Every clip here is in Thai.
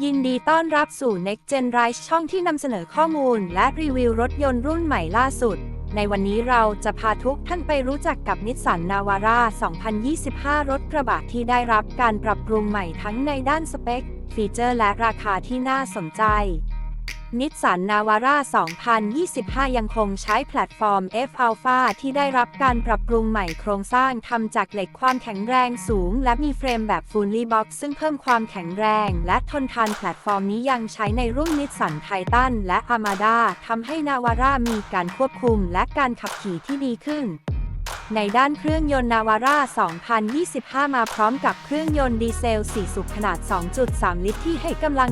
ยินดีต้อนรับสู่ Next Gen Rise ช่องที่นำเสนอข้อมูล และรีวิวรถยนต์รุ่นใหม่ล่าสุด ในวันนี้เราจะพาทุกท่านไปรู้จักกับนิสสันนาวาร่า2025 รถกระบะที่ได้รับการปรับปรุงใหม่ทั้งในด้านสเปค ฟีเจอร์และราคาที่น่าสนใจ นิสสันนาวาร่า 2025 ยังคงใช้แพลตฟอร์ม F Alpha ที่ได้รับการปรับปรุงใหม่โครงสร้างทำจากเหล็กความแข็งแรงสูง และมีเฟรมแบบ Fully Box ซึ่งเพิ่มความแข็งแรง และทนทานแพลตฟอร์มนี้ยังใช้ในรุ่นนิสสันไททันและ Armada ทำให้นาวาร่ามีการควบคุมและการขับขี่ที่ดีขึ้น ในด้านเครื่องยนต์นาวาร่า 2025 มาพร้อมกับเครื่องยนต์ดีเซล 4 สูบขนาด 2.3 ลิตรที่ให้กำลัง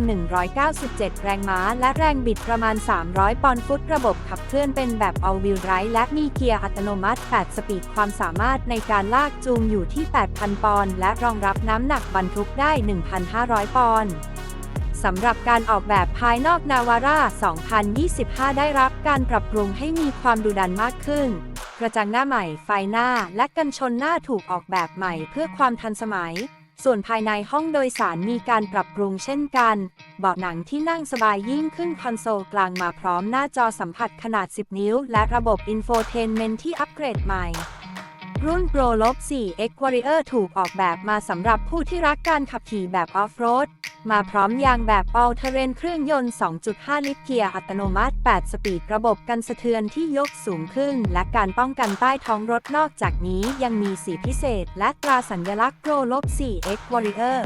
197 แรงม้า และแรงบิดประมาณ 300 ปอนด์ฟุต ระบบขับเคลื่อนเป็นแบบ All Wheel Drive และมีเกียร์อัตโนมัติ 8 สปีด ความสามารถในการลากจูงอยู่ที่ 8,000 ปอนด์ และรองรับน้ำหนักบรรทุกได้ 1,500 ปอนด์สำหรับการออกแบบภายนอกนาวาร่า 2025 ได้รับการปรับปรุงให้มีความดุดันมากขึ้น กระจังหน้าใหม่ ไฟหน้าและกันชนหน้าถูกออกแบบใหม่เพื่อความทันสมัย ส่วนภายในห้องโดยสารมีการปรับปรุงเช่นกัน เบาะหนังที่นั่งสบายยิ่งขึ้นคอนโซลกลางมาพร้อมหน้าจอสัมผัสขนาด 10 นิ้ว และระบบอินโฟเทนเมนที่อัปเกรดใหม่รุ่น Pro 4 X Warrior ถูกออกแบบมาสำหรับผู้ที่รักการขับขี่แบบออฟโรด มาพร้อมยางแบบ All Terrain เครื่องยนต์ 2.5 ลิตรเกียร์อัตโนมัติ 8 สปีดระบบกันสะเทือนที่ยกสูงขึ้น และการป้องกันใต้ท้องรถนอกจากนี้ยังมีสีพิเศษ และตราสัญลักษณ์ Pro 4 X Warrior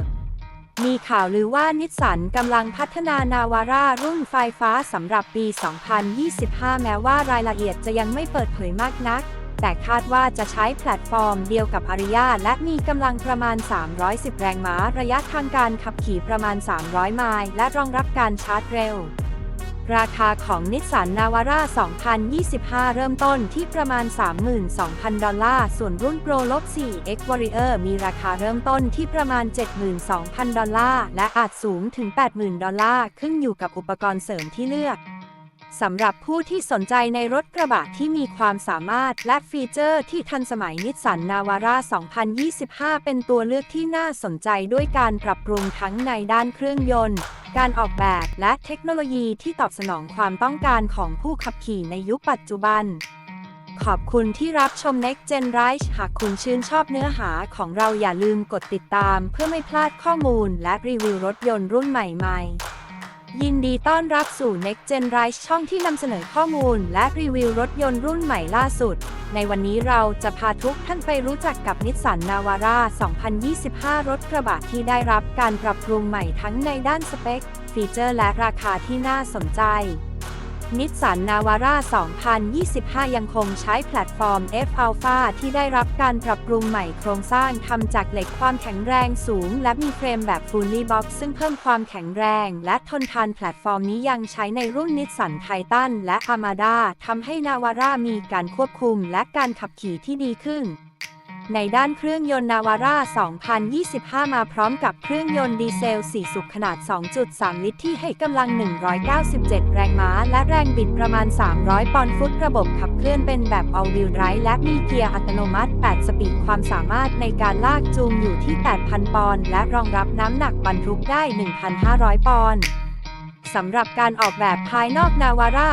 มีข่าวลือว่านิสสันกำลังพัฒนานาวาร่ารุ่นไฟฟ้าสำหรับปี 2025 แม้ว่ารายละเอียดจะยังไม่เปิดเผยมากนัก แต่คาดว่าจะใช้แพลตฟอร์มเดียวกับอาริยาและมีกำลังประมาณ 310 แรงม้า ระยะทางการขับขี่ประมาณ 300 ไมล์และรองรับการชาร์จเร็ว ราคาของนิสสันนาวาร่า 2025 เริ่มต้นที่ประมาณ 32,000 ดอลลาร์ ส่วนรุ่น Pro 4 X Warrior มีราคาเริ่มต้นที่ประมาณ 72,000 ดอลลาร์ และอาจสูงถึง 80,000 ดอลลาร์ ขึ้นอยู่กับอุปกรณ์เสริมที่เลือก สำหรับผู้ที่สนใจในรถกระบะที่มีความสามารถและฟีเจอร์ที่ทันสมัยนิสสันนาวาร่า 2025 เป็นตัวเลือกที่น่าสนใจด้วยการปรับปรุงทั้งในด้านเครื่องยนต์ การออกแบบและเทคโนโลยีที่ตอบสนองความต้องการของผู้ขับขี่ในยุคปัจจุบัน ขอบคุณที่รับชม Next Gen Rise หากคุณชื่นชอบเนื้อหาของเราอย่าลืมกดติดตาม เพื่อไม่พลาดข้อมูลและรีวิวรถยนต์รุ่นใหม่ๆ ยินดีต้อนรับสู่ Next Gen Rise ช่องที่นำเสนอข้อมูล และรีวิวรถยนต์รุ่นใหม่ล่าสุด ในวันนี้เราจะพาทุกท่านไปรู้จักกับนิสสันนาวาร่า2025 รถกระบะที่ได้รับการปรับปรุงใหม่ทั้งในด้านสเปค ฟีเจอร์และราคาที่น่าสนใจ นิสสันนาวาร่า 2025 ยังคงใช้แพลตฟอร์ม F Alpha ที่ได้รับการปรับปรุงใหม่โครงสร้างทำจากเหล็กความแข็งแรงสูง และมีเฟรมแบบ Fully Box ซึ่งเพิ่มความแข็งแรง และทนทานแพลตฟอร์มนี้ยังใช้ในรุ่นนิสสันไททันและ Armada ทำให้นาวาร่ามีการควบคุมและการขับขี่ที่ดีขึ้น ในด้านเครื่องยนต์นาวาร่า 2025 มาพร้อมกับเครื่องยนต์ดีเซล 4 สูบขนาด 2.3 ลิตรที่ให้กำลัง 197 แรงม้า และแรงบิดประมาณ 300 ปอนด์ฟุต ระบบขับเคลื่อนเป็นแบบ All Wheel Drive และมีเกียร์อัตโนมัติ 8 สปีด ความสามารถในการลากจูงอยู่ที่ 8,000 ปอนด์ และรองรับน้ำหนักบรรทุกได้ 1,500 ปอนด์สำหรับการออกแบบภายนอกนาวาร่า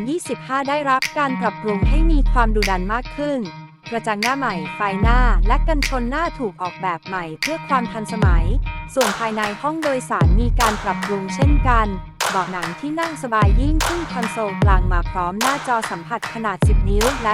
2025 ได้รับการปรับปรุงให้มีความดุดันมากขึ้น กระจังหน้าใหม่ ไฟหน้า และกันชนหน้าถูกออกแบบใหม่เพื่อความทันสมัย ส่วนภายในห้องโดยสารมีการปรับปรุงเช่นกันเบาะหนังที่นั่งสบายยิ่งขึ้นคอนโซลกลางมาพร้อมหน้าจอสัมผัสขนาด 10 นิ้วและ